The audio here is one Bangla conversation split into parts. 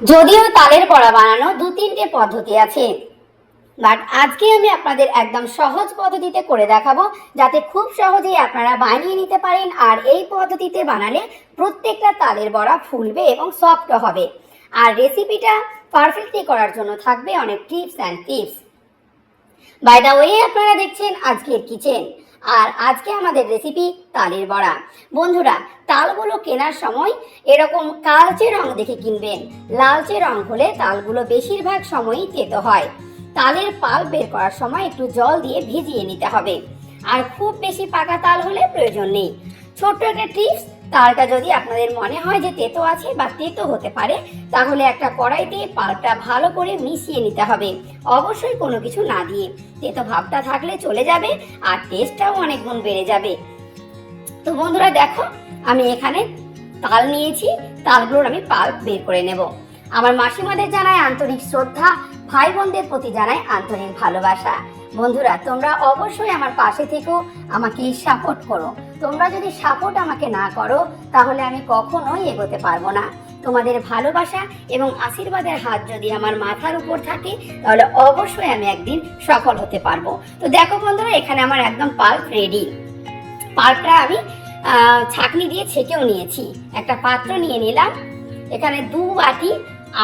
যদিও তালের বড়া বানানো দু তিনটে পদ্ধতি আছে। বাট আজকে আমি আপনাদের একদম সহজ পদ্ধতিতে করে দেখাবো, যাতে খুব সহজেই আপনারা বানিয়ে নিতে পারেন আর এই পদ্ধতিতে বানালে প্রত্যেকটা তালের বড়া ফুলবে এবং সফট হবে। আর রেসিপিটা পারফেক্টলি করার জন্য থাকবে অনেক tips and tips by the way আপনারা দেখছেন আজকের কিচেন আর আজকে আমাদের রেসিপি তালের বড়া। বন্ধুরা, তালগুলো কেনার সময় এরকম কালচে রং দেখে কিনবেন। লালচে রং হলে তালগুলো বেশিরভাগ সময়ই তেতো হয়। তালের পাল বের করার সময় একটু জল দিয়ে ভিজিয়ে নিতে হবে। আর খুব বেশি পাকা তাল হলে প্রয়োজন নেই। ছোট্ট একটা টিপস তালটা যদি আপনাদের মনে হয় যে তেতো আছে বা তেতো হতে পারে, তাহলে একটা কড়াইতে পালটা ভালো করে মিশিয়ে নিতে হবে। অবশ্যই কোনো কিছু না দিয়ে। তেতো ভাবটা থাকলে চলে যাবে আর টেস্টটাও অনেক গুণ বেড়ে যাবে। তো বন্ধুরা দেখো, আমি এখানে তাল নিয়েছি। তালগুলোর আমি পাল্প বের করে নেব। আমার মাসিমাদের জানায় আন্তরিক শ্রদ্ধা ভাই বোনদের প্রতি জানায় আন্তরিক ভালোবাসা। বন্ধুরা, তোমরা অবশ্যই আমার পাশে থেকেও আমাকে সাপোর্ট করো। তোমরা যদি সাপোর্ট আমাকে না করো, তাহলে আমি কখনোই এগোতে পারব না। তোমাদের ভালোবাসা এবং আশীর্বাদের হাত যদি আমার মাথার উপর থাকে, তাহলে অবশ্যই আমি একদিন সফল হতে পারব। তো দেখো বন্ধুরা, এখানে আমার একদম পাল্প রেডি। পাল্পটা আমি ছাঁকনি দিয়ে ছেঁকেও নিয়েছি। একটা পাত্র নিয়ে নিলাম। এখানে দু বাটি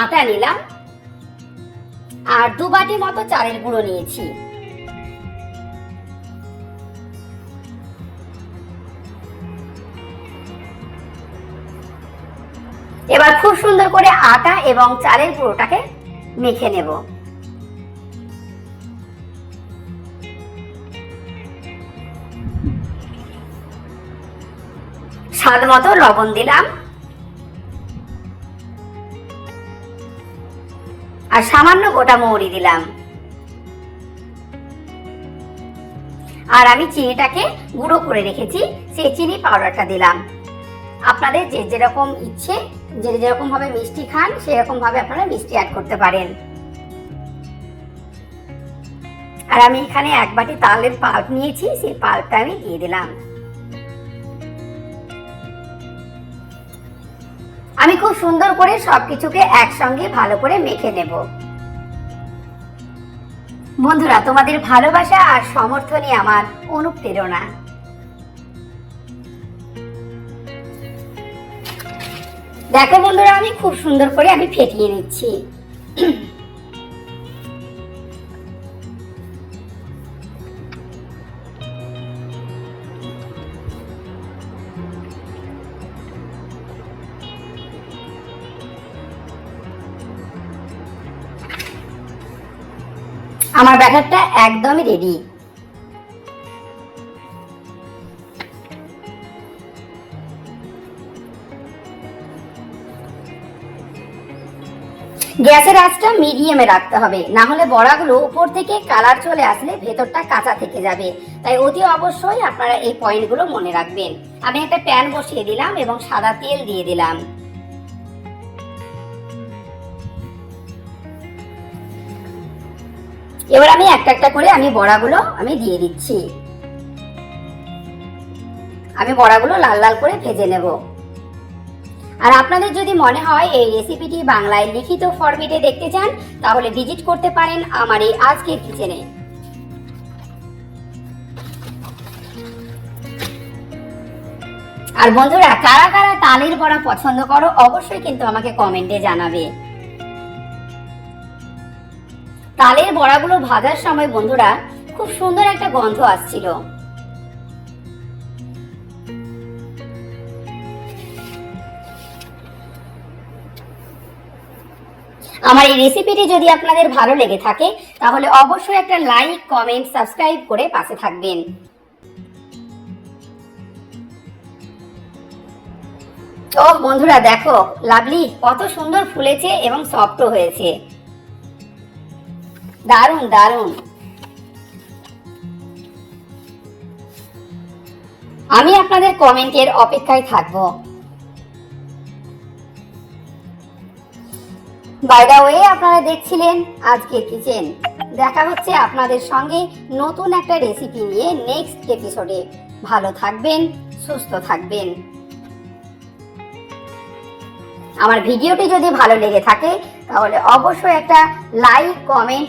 আটা নিলাম। আর দু বাটি মতো চালের গুঁড়ো নিয়েছি। এবার খুব সুন্দর করে আটা এবং চালের গুঁড়োটাকে মেখে নেব। স্বাদ মতো লবণ দিলাম। আর সামান্য গোটা মৌরি দিলাম। আর আমি চিনিটাকে গুঁড়ো করে রেখেছি, সেই চিনি পাউডারটা দিলাম। আপনাদের যে যেরকম ইচ্ছে, যে যেরকম ভাবে মিষ্টি খান সেরকম ভাবে আপনারা মিষ্টি অ্যাড করতে পারেন। আর আমি এখানে এক বাটি তালের পাল্প নিয়েছি, সেই পাল্পটা আমি দিয়ে দিলাম। আমি খুব সুন্দর করে সবকিছুকে একসঙ্গে ভালো করে মেখে নেব। বন্ধুরা, তোমাদের ভালোবাসা আর সমর্থনই আমার অনুপ্রেরণা। দেখো বন্ধুরা, আমি খুব সুন্দর করে আমি ফেটিয়ে নিচ্ছি। আমার ব্যাটারটা একদমই রেডি গ্যাসের আঁচটা মিডিয়ামে রাখতে হবে, না হলে বড়াগুলো উপর থেকে কালার চলে আসলে ভেতরটা কাঁচা থেকে যাবে। তাই অতি অবশ্যই আপনারা এই পয়েন্টগুলো মনে রাখবেন। আমি একটা প্যান বসিয়ে দিলাম এবং সাদা তেল দিয়ে দিলাম। এবার আমি একটা একটা করে আমি বড়াগুলো আমি দিয়ে দিচ্ছি। আমি বড়াগুলো লাল লাল করে ভেজে নেব। আর আপনাদের যদি মনে হয় এই রেসিপিটি বাংলায় লিখিত ফরম্যাটে দেখতে চান, তাহলে ভিজিট করতে পারেন আমার এই আজকের কিচেনে আর বন্ধুরা, কারা কারা তালের বড়া পছন্দ করো, অবশ্যই কিন্তু আমাকে কমেন্টে জানাবে। তালের বড়াগুলো ভাজার সময়, বন্ধুরা, খুব সুন্দর একটা গন্ধ আসছিল। আমার এই রেসিপিটি যদি আপনাদের ভালো লেগে থাকে, তাহলে অবশ্যই একটা লাইক কমেন্ট সাবস্ক্রাইব করে পাশে থাকবেন। ও বন্ধুরা, দেখো লাভলি কত সুন্দর ফুলেছে এবং সফটও হয়েছে। দারুণ দারুণ। আমি আপনাদের কমেন্টের অপেক্ষায় থাকব। বাই দা ওয়ে আপনারা দেখছিলেন আজকের কিচেন। দেখা হচ্ছে আপনাদের সঙ্গে নতুন একটা রেসিপি নিয়ে নেক্সট এপিসোডে ভালো থাকবেন, সুস্থ থাকবেন। আমার ভিডিওটি যদি ভালো লেগে থাকে, তাহলে অবশ্যই একটা লাইক কমেন্ট